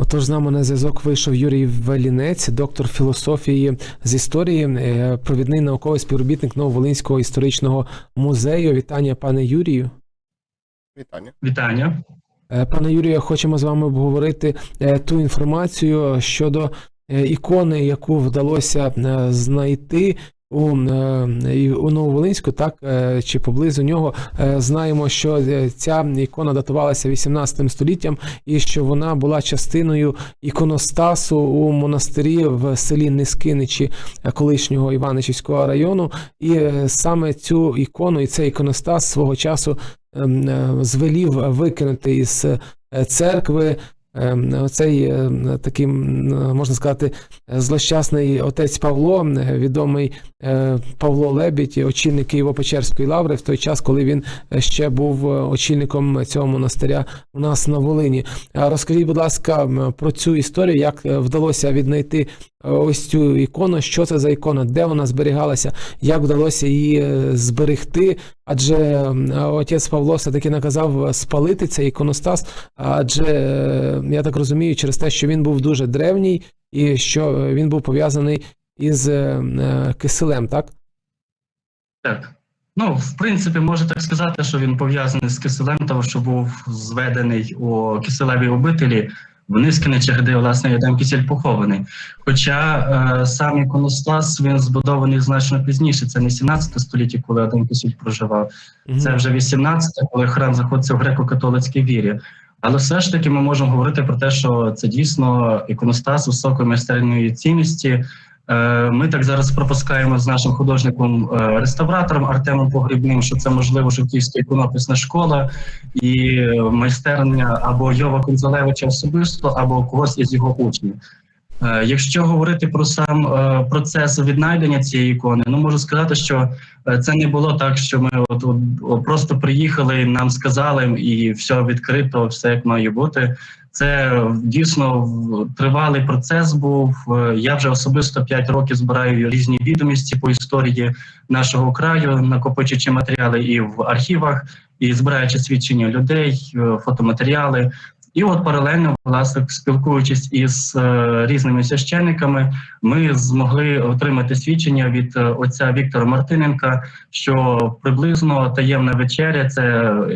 Отож, з нами на зв'язок вийшов Юрій Велінець, доктор філософії з історії, е, провідний науковий співробітник Нововолинського історичного музею. Вітання, пане Юрію. Вітання. Вітання. Е, Пане Юрію, хочемо з вами обговорити е, ту інформацію щодо ікони, яку вдалося знайти. У, е, у Нововолинську, так е, чи поблизу нього Е, знаємо, що ця ікона датувалася 18 століттям, і що вона була частиною іконостасу у монастирі в селі Нискиничі колишнього Іваничівського району. І саме цю ікону і цей іконостас свого часу ем, звелів викинути із церкви. Ем, Оцей е, такий, можна сказати, злощасний отець Павло, відомий е, Павло Лебідь, очільник Києво-Печерської лаври, в той час, коли він ще був е, очільником цього монастиря у нас на Волині. Розкажіть, будь ласка, про цю історію, як е, вдалося віднайти ось цю ікону, що це за ікона, де вона зберігалася, як вдалося її е, зберегти. Адже отець Павло все-таки наказав спалити цей іконостас, адже е, я так розумію, через те, що він був дуже древній і що е, він був пов'язаний із е, е, киселем, так? Так. Ну, в принципі, можна так сказати, що він пов'язаний з киселем, тому що був зведений у киселевій обителі в Нискиничах, де власне Ядем Кисель похований. Хоча е, сам іконостас він збудований значно пізніше. Це не 17 століття, коли Адам Кисель проживав. Мгм. Це вже 18, коли храм знаходиться в греко-католицькій вірі. Але все ж таки ми можемо говорити про те, що це дійсно іконостас високої майстерної цінності. Е, Ми так зараз пропускаємо з нашим художником е, реставратором Артемом Погрібним, що це можливо Жовківська іконописна школа і майстерня або Йова Конзалевича особисто, або когось із його учнів. Е, Якщо говорити про сам процес віднайдення цієї ікони, ну можу сказати, що це не було так, що ми от, от просто приїхали, нам сказали, і все відкрито, все як має бути. Це дійсно тривалий процес був. Я вже особисто 5 років збираю різні відомості по історії нашого краю, накопичуючи матеріали і в архівах, і збираючи свідчення людей, е, фотоматеріали. І от паралельно, власне, спілкуючись із е, різними священниками, ми змогли отримати свідчення від е, отця Віктора Мартиненка, що приблизно таємна вечеря, це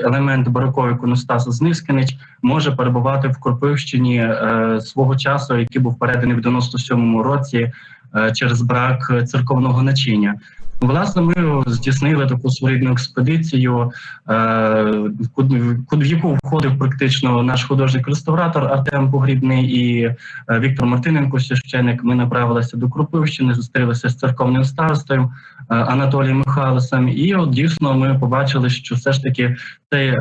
елемент барокової іконостасу з Нискинич, може перебувати в Кропивщині е, свого часу, який був переданий в 97-му році через брак церковного начиння. Власне, ми здійснили таку своєрідну експедицію, е, в яку входив практично наш художник-реставратор Артем Погрібний і е, Віктор Мартиненко, священник. Ми направилися до Кропивщини, зустрілися з церковним старостою е, Анатолієм Михайловичем. І от дійсно ми побачили, що все ж таки цей,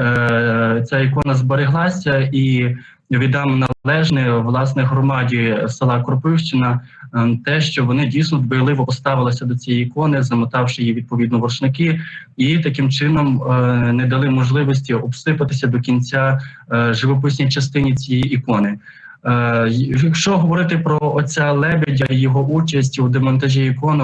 ця ікона збереглася і віддам належне власне громаді села Кропивщина. е, Те, що вони дійсно дбайливо поставилися до цієї ікони, замотавши її відповідно в рушники, і таким чином е, не дали можливості обсипатися до кінця е, живописній частині цієї ікони. Е, Якщо говорити про отця Лебедя і його участь у демонтажі ікони,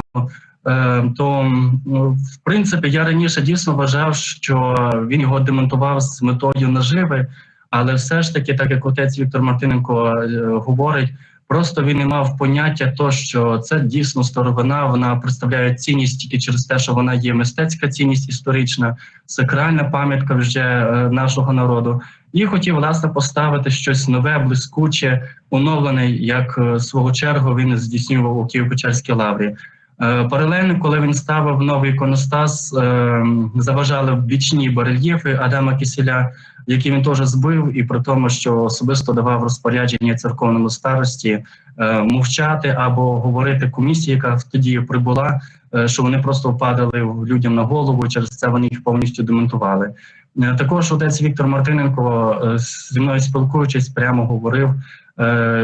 е, то ну, в принципі я раніше дійсно вважав, що він його демонтував з метою наживи, але все ж таки, так як отець Віктор Мартиненко е, говорить. Просто він не мав поняття, то що це дійсно старовина. Вона представляє цінність тільки через те, що вона є мистецька цінність історична, сакральна пам'ятка вже е, нашого народу. І хотів власне поставити щось нове, блискуче, оновлене, як е, свого чергу він здійснював у Києво-Печерській лаврі. Е, Паралельно, коли він ставив новий іконостас, е, заважали бічні барельєфи Адама Киселя, які він теж збив, і при тому, що особисто давав розпорядження церковному старості е, мовчати або говорити комісії, яка тоді прибула, що вони просто впадали людям на голову. Через це вони їх повністю демонтували. Також отець Віктор Мартиненко зі мною спілкуючись, прямо говорив,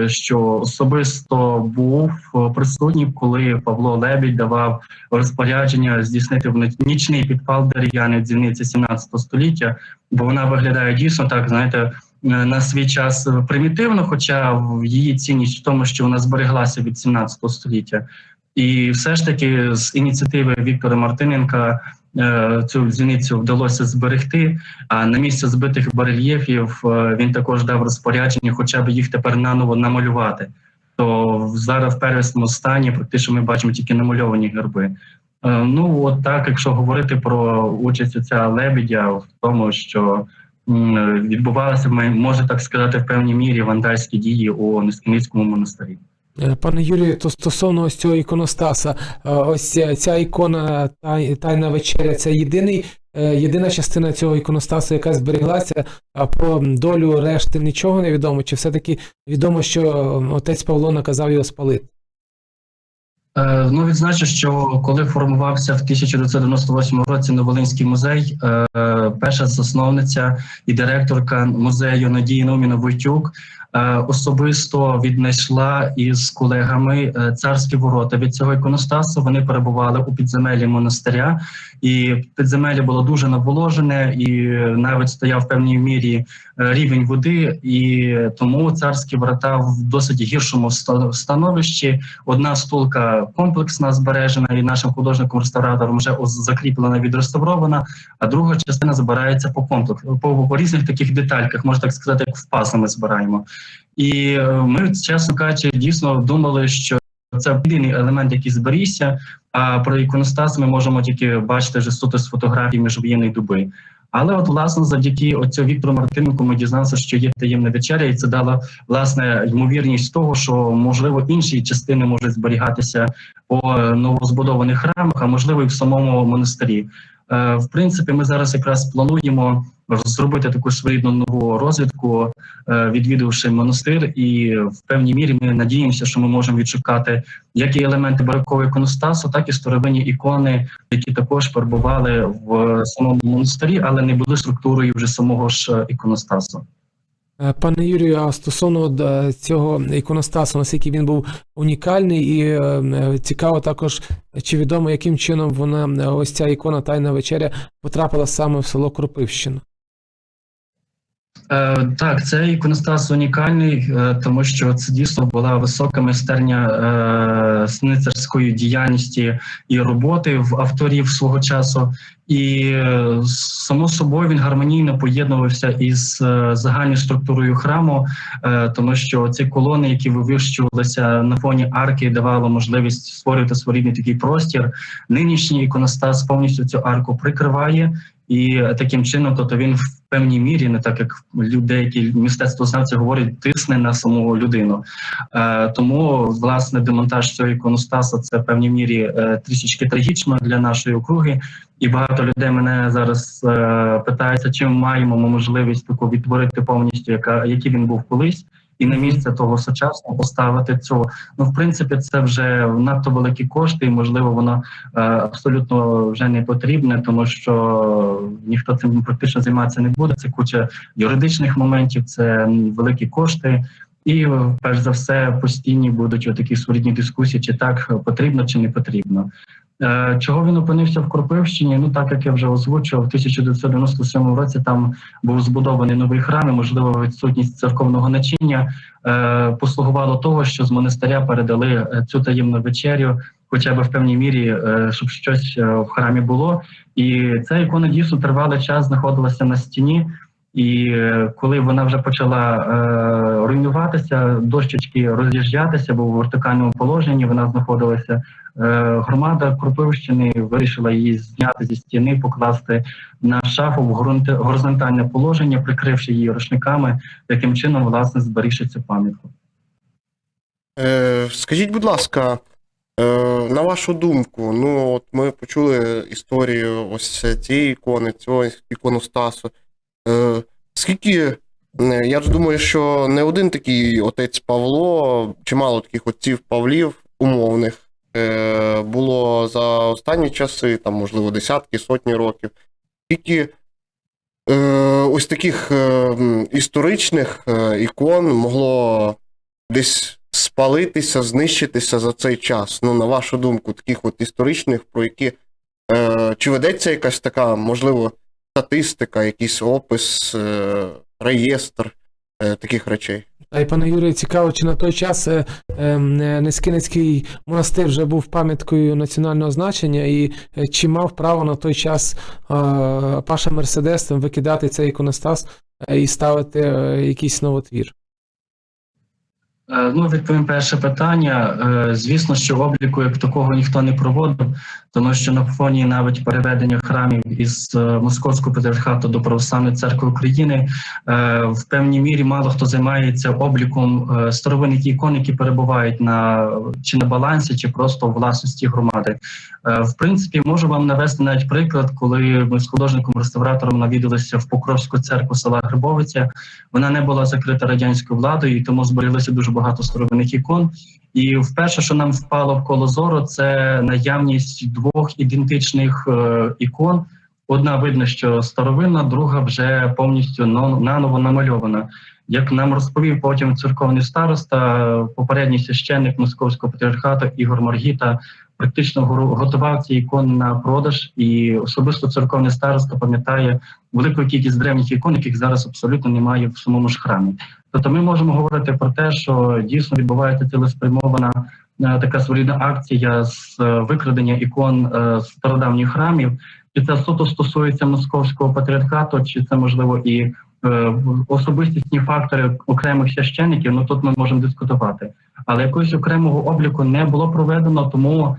що особисто був е, присутній, коли Павло Лебідь давав розпорядження здійснити нічний підпал дерев'яної дзвіниці 17 століття, бо вона виглядає дійсно так, знаєте. е, На свій час примітивно, хоча її цінність в тому, що вона збереглася від 17 століття, і все ж таки з ініціативи Віктора Мартиненка е, цю дзвіницю вдалося зберегти. А на місце збитих барельєфів е, він також дав розпорядження, хоча б їх тепер наново намалювати. То зараз в первісному стані практично ми бачимо тільки намальовані герби. Е, Ну, от так, якщо говорити про участь отця лебедя в тому, що відбувалися, може так сказати, в певній мірі вандальські дії у Нескіницькому монастирі. Е, Пане Юрію, то стосовно ось цього іконостаса, е, ось ця- ікона Тайна вечеря це єдиний, е, єдина частина цього іконостасу, яка зберіглася, а про долю решти нічого не відомо, чи все-таки відомо, що отець Павло наказав його спалити? Е, Ну, відзначу, що коли формувався в 1998 році Новолинський музей, е, перша засновниця і директорка музею Надії Номіна Войтюк особисто віднайшла із колегами е, царські ворота від цього іконостасу. Вони перебували у підземеллі монастиря, і підземелля було дуже наволожене, і навіть стояв в певній мірі е, рівень води, і тому царські врата в досить гіршому становищі. Одна стулка комплексна збережена і нашим художником-реставратором вже закріплена, відреставрована, а друга частина збирається по комплексу по, різних таких детальках, можна так сказати, як в пазл ми збираємо. І е, ми, чесно кажучи, дійсно думали, що це єдиний елемент, який зберігся. А про іконостас ми можемо тільки бачити вже суто з фотографій міжвоєнної доби. Але от власне завдяки оцю Віктору Мартиненку ми дізналися, що є таємна вечеря, і це дало власне ймовірність того, що можливо інші частини можуть зберігатися по е, новозбудованих храмах, а можливо і в самому монастирі. Е, В принципі, ми зараз якраз плануємо зробити таку своєрідну нову розвідку, е, відвідавши монастир, і в певній мірі ми надіємося, що ми можемо відшукати як і елементи барокового іконостасу, так і старовинні ікони, які також перебували в самому монастирі, але не були структурою вже самого ж е, іконостасу. Е, Пане Юрію, а стосовно е, цього іконостасу, наскільки він був унікальний, і е, цікаво також, чи відомо, яким чином вона, ось ця ікона Тайна вечеря, потрапила саме в село Кропивщина. Е, так, цей іконостас унікальний, е, тому що це дійсно була висока майстерня е, сницарської діяльності і роботи в авторів свого часу. І само собою він гармонійно поєднувався із загальною структурою храму, тому що ці колони, які вивищувалися на фоні арки, давало можливість створювати своєрідний такий простір. Нинішній іконостас повністю цю арку прикриває. І таким чином, тобто він в певній мірі, не так як люди, які мистецтвознавці говорять, тисне на саму людину. Е, тому власне демонтаж цього іконостаса це в певній мірі е, трішечки трагічно для нашої округи. І багато людей мене зараз е, питаються, чим маємо ми можливість таку відтворити повністю, яка який він був колись. І на місце того сучасного поставити цього. Ну, в принципі, це вже надто великі кошти, і можливо, воно е, абсолютно вже не потрібне, тому що ніхто цим практично займатися не буде. Це куча юридичних моментів, це великі кошти. І перш за все постійні будуть такі сурідні дискусії, чи так потрібно, чи не потрібно. Е, Чого він опинився в Кропивщині? Ну так як я вже озвучував, в 1997 році там був збудований новий храм. і, Можливо, відсутність церковного начиння е, послугувало того, що з монастиря передали е, цю таємну вечерю, хоча б в певній мірі, щоб щось в храмі було. І ця ікона дійсно тривалий час знаходилася на стіні. І е, коли вона вже почала е, руйнуватися, дощечки роз'їжджатися, бо в вертикальному положенні вона знаходилася. Е, громада Кропивщини вирішила її зняти зі стіни, покласти на шафу в горизонтальне положення, прикривши її рушниками, таким чином власне зберігши цю пам'ятку. Е, скажіть, будь ласка, е, на вашу думку, ну от ми почули історію ось цієї ікони, цього іконостасу. Е, скільки, е, я ж думаю, що не один такий отець Павло, чимало таких отців Павлів умовних е, було за останні часи, там, можливо, десятки, сотні років. Скільки е, ось таких е, історичних е, ікон могло десь спалитися, знищитися за цей час. Ну, на вашу думку, таких от історичних, про які е, чи ведеться якась така, можливо, статистика, якийсь опис, е, реєстр е, таких речей? А й пане Юрію, цікаво, чи на той час е, е, Нескінецький монастир вже був пам'яткою національного значення, і е, чи мав право на той час е, Паша Мерседес там, викидати цей іконостас е, і ставити е, якийсь новотвір? Е, Ну, відповім перше питання. Е, Звісно, що в обліку як такого ніхто не проводив, тому що на фоні навіть переведення храмів із е, Московського патріархату до Православної церкви України е, в певній мірі мало хто займається обліком е, старовинних ікон, які перебувають на чи на балансі, чи просто у власності громади. В принципі, можу вам навести навіть приклад, коли ми з художником-реставратором навідалися в Покровську церкву села Грибовиця. Вона не була закрита радянською владою, і тому зберіглося дуже багато старовинних ікон. І вперше, що нам впало в коло зору, це наявність двох ідентичних е, ікон. Одна видно, що старовинна, друга вже повністю но- наново намальована. Як нам розповів потім церковний староста, попередній священник московського патріархату Ігор Маргіта практично готував ці ікони на продаж, і особисто церковний староста пам'ятає велику кількість древніх ікон, яких зараз абсолютно немає в самому ж храмі. Тобто ми можемо говорити про те, що дійсно відбувається цілеспрямована е, така своєрідна акція з е, викрадення ікон е, з стародавніх храмів. Чи це суто стосується московського патріархату, чи це можливо і особистісні фактори окремих священиків? Ну тут ми можемо дискутувати. Але якогось окремого обліку не було проведено, тому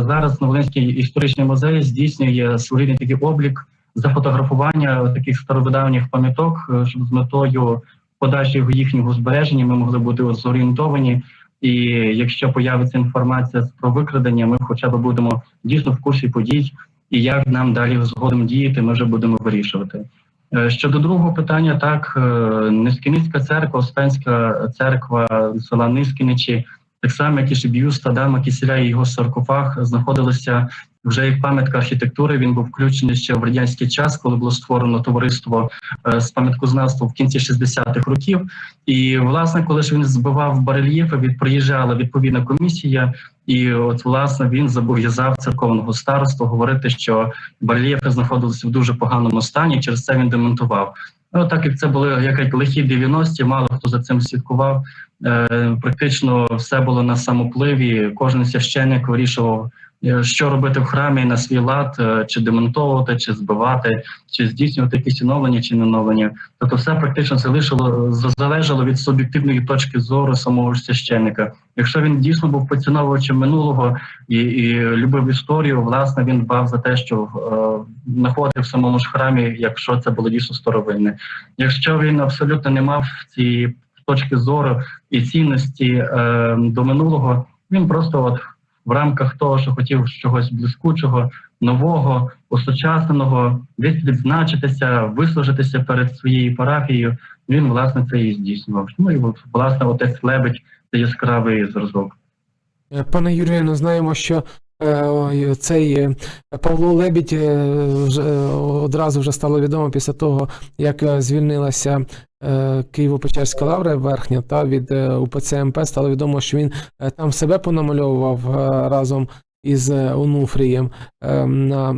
зараз Новолинський історичний музей здійснює своєрідний такий облік зафотографування таких старовидавніх пам'яток, е, щоб з метою подальшого їхнього збереження ми могли бути зорієнтовані. І якщо появиться інформація про викрадення, ми хоча б будемо дійсно в курсі подій, і як нам далі згодом діяти, ми вже будемо вирішувати. Е, Щодо другого питання, так е, церква, Успенська церква села Низкиничі, так само як і Шиб'юст, Адама Кісіля і його саркофаг знаходилися вже як пам'ятка архітектури. Він був включений ще в радянський час, коли було створено товариство е, з пам'яткознавства в кінці 60-х років. І власне, коли ж він збивав барельєфи, від приїжджала відповідна комісія, і от власне він зобов'язав церковного старосту говорити, що барельєфи знаходилися в дуже поганому стані. Через це він демонтував. Ну так як це були як лихі 90-ті, мало хто за цим слідкував. Е, практично все було на самопливі. Кожен священник вирішував, що робити в храмі на свій лад, е, чи демонтовувати, чи збивати, чи здійснювати якісь оновлення, чи не оновлення. Тобто, все практично залишило залежало від суб'єктивної точки зору самого священника. Якщо він дійсно був поціновувачем минулого і, і любив історію, власне він дбав за те, що е, в самому ж храмі, якщо це було дійсно старовинне. Якщо він абсолютно не мав цієї точки зору і цінності е, до минулого, він просто от в рамках того, що хотів чогось блискучого, нового, осучасненого, десь відзначитися, вислужитися перед своєю парафією. Він власне це і здійснював. Ну і власне отець Лебедь це яскравий зразок. Е, Пане Юрію, ми знаємо, що цей е, Павло Лебідь е, е, одразу вже стало відомо після того, як е, звільнилася е, Києво-Печерська лавра верхня та від е, УПЦ МП, стало відомо, що він е, там себе понамальовував е, разом із е, Онуфрієм е, на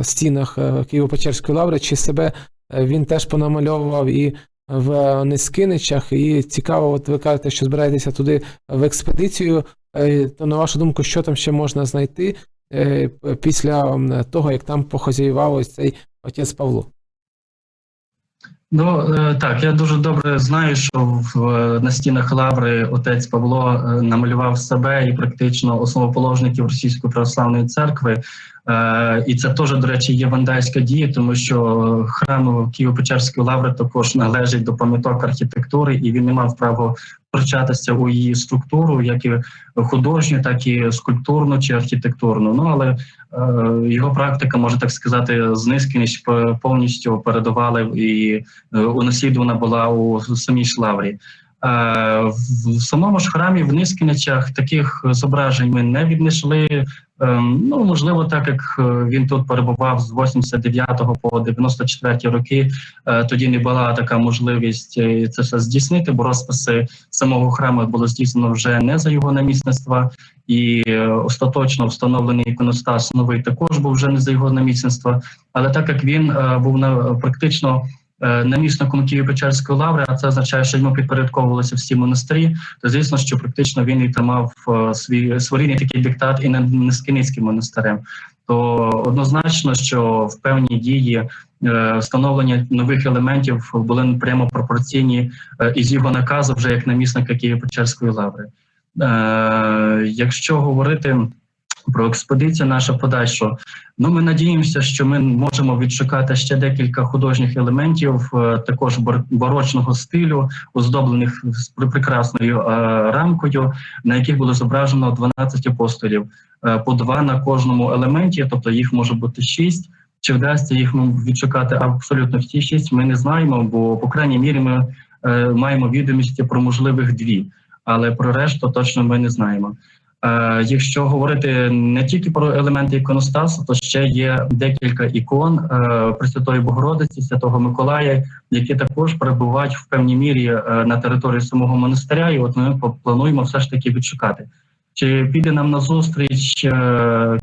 е, стінах е, Києво-Печерської лаври, чи себе е, він теж понамальовував і в Нескиничах. І цікаво, от ви кажете, що збираєтеся туди в експедицію. Е, То на вашу думку, що там ще можна знайти е, після того, як там похозяював цей отець Павло? Ну е, так, я дуже добре знаю, що в е, на стінах лаври отець Павло е, намалював себе і практично основоположників Російської православної церкви. І це теж, до речі, є вандальська дія, тому що храм Києво-Печерської лаври також належить до пам'яток архітектури, і він не мав права втручатися у її структуру, як і художню, так і скульптурну чи архітектурну. Ну але е, його практика, може так сказати, з Низкинич п- повністю передавали і е, унаслідувана була у самій ж лаврі. Е, В в самому ж храмі в Низкиничах таких зображень ми не віднайшли. Ем, Ну, можливо, так як е, він тут перебував з 89 по 94 роки, е, тоді не була така можливість е, це все здійснити, бо розписи самого храму було здійснено вже не за його намісництва, і е, остаточно встановлений іконостас новий також був вже не за його намісництва. Але так як він е, був на практично е, намісником Києво-Печерської лаври, а це означає, що йому підпорядковувалися всі монастирі, то звісно, що практично він і тримав е, свій своєрідний такий диктат і над Нескіницьким монастирем. То однозначно, що в певні дії е, встановлення нових елементів були прямо пропорційні е, із його наказу, вже як намісника Києво-Печерської лаври. Е, якщо говорити про експедицію нашу подальшу, ну ми надіємося, що ми можемо відшукати ще декілька художніх елементів, е, також бар- барочного стилю, оздоблених з прекрасною е, рамкою, на яких було зображено 12 апостолів, е, по два на кожному елементі, тобто їх може бути шість. Чи вдасться їх ну, відшукати абсолютно всі шість? Ми не знаємо, бо по крайній мірі ми маємо відомості про можливих дві, але про решту точно ми не знаємо. Е, якщо говорити не тільки про елементи іконостасу, то ще є декілька ікон е, Пресвятої Богородиці, Святого Миколая, які також перебувають в певній мірі е, на території самого монастиря, і от ми плануємо все ж таки відшукати. Чи піде нам на зустріч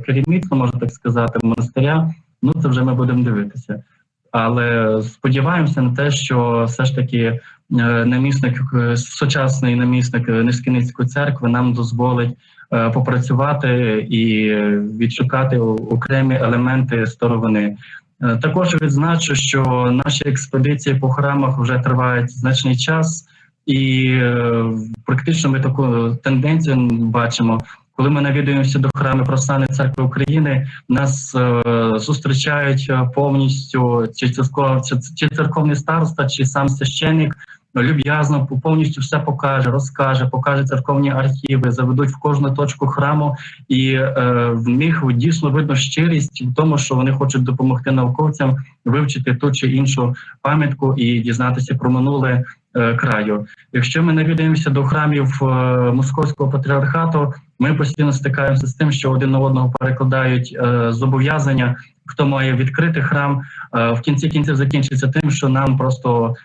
керівництво, можна так сказати, монастиря? Ну це вже ми будемо дивитися. Але сподіваємося на те, що все ж таки намісник, сучасний намісник е, церкви нам дозволить попрацювати і е, відшукати окремі елементи старовини. Е, Також відзначу, що наші експедиції по храмах вже тривають значний час, і е, практично ми таку тенденцію бачимо. Коли ми навідуємося до храму Православної церкви України, нас е, зустрічають е, повністю чи церков, чи, чи церковний староста, чи сам священник люб'язно повністю все покаже, розкаже, покаже церковні архіви, заведуть в кожну точку храму, і е, в них дійсно видно щирість в тому, що вони хочуть допомогти науковцям вивчити ту чи іншу пам'ятку і дізнатися про минуле е, краю. Якщо ми навідаємося до храмів е, московського патріархату, ми постійно стикаємося з тим, що один на одного перекладають е, зобов'язання. Хто має відкрити храм е, в кінці кінців закінчиться тим, що нам просто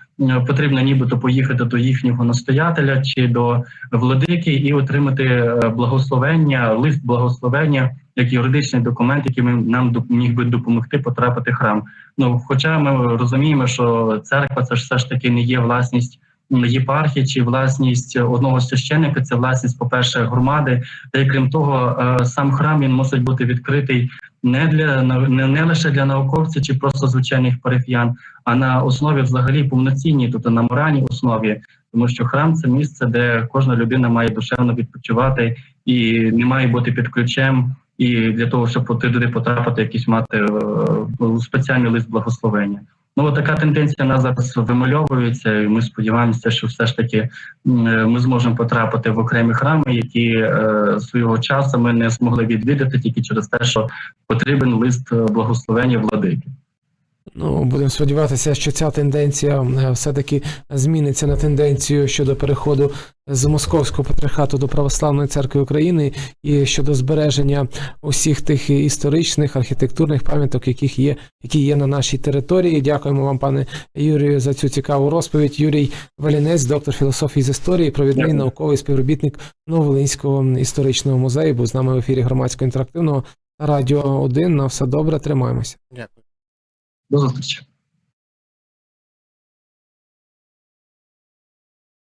потрібно нібито поїхати до їхнього настоятеля чи до владики і отримати е, благословення, лист благословення як юридичний документ, який нам міг би допомогти потрапити в храм. Ну, хоча ми розуміємо, що церква це ж все ж таки не є власність єпархії чи власність одного священника, це власність, по-перше, громади. Та й крім того, е, сам храм він мусить бути відкритий не для не, не лише для науковців чи просто звичайних парафіян, а на основі взагалі повноцінній, тобто на моральній основі, тому що храм це місце, де кожна людина має душевно відпочивати і не має бути під ключем. І для того, щоб туди потрапити, якийсь мати е, спеціальний лист благословення. Ну, така тенденція нас зараз вимальовується, і ми сподіваємося, що все ж таки е, ми зможемо потрапити в окремі храми, які е, свого часу ми не змогли відвідати тільки через те, що потрібен лист е, благословення владики. Ну, будемо сподіватися, що ця тенденція все-таки зміниться на тенденцію щодо переходу з московського патріархату до православної церкви України і щодо збереження усіх тих історичних архітектурних пам'яток, яких є, які є на нашій території. Дякуємо вам, пане Юрію, за цю цікаву розповідь. Юрій Валінець, доктор філософії з історії, провідний Дякую. науковий співробітник Нововолинського історичного музею. Був з нами в ефірі громадського інтерактивного радіо 1. На все добре, тримаємося. Дякую. До зустрічі.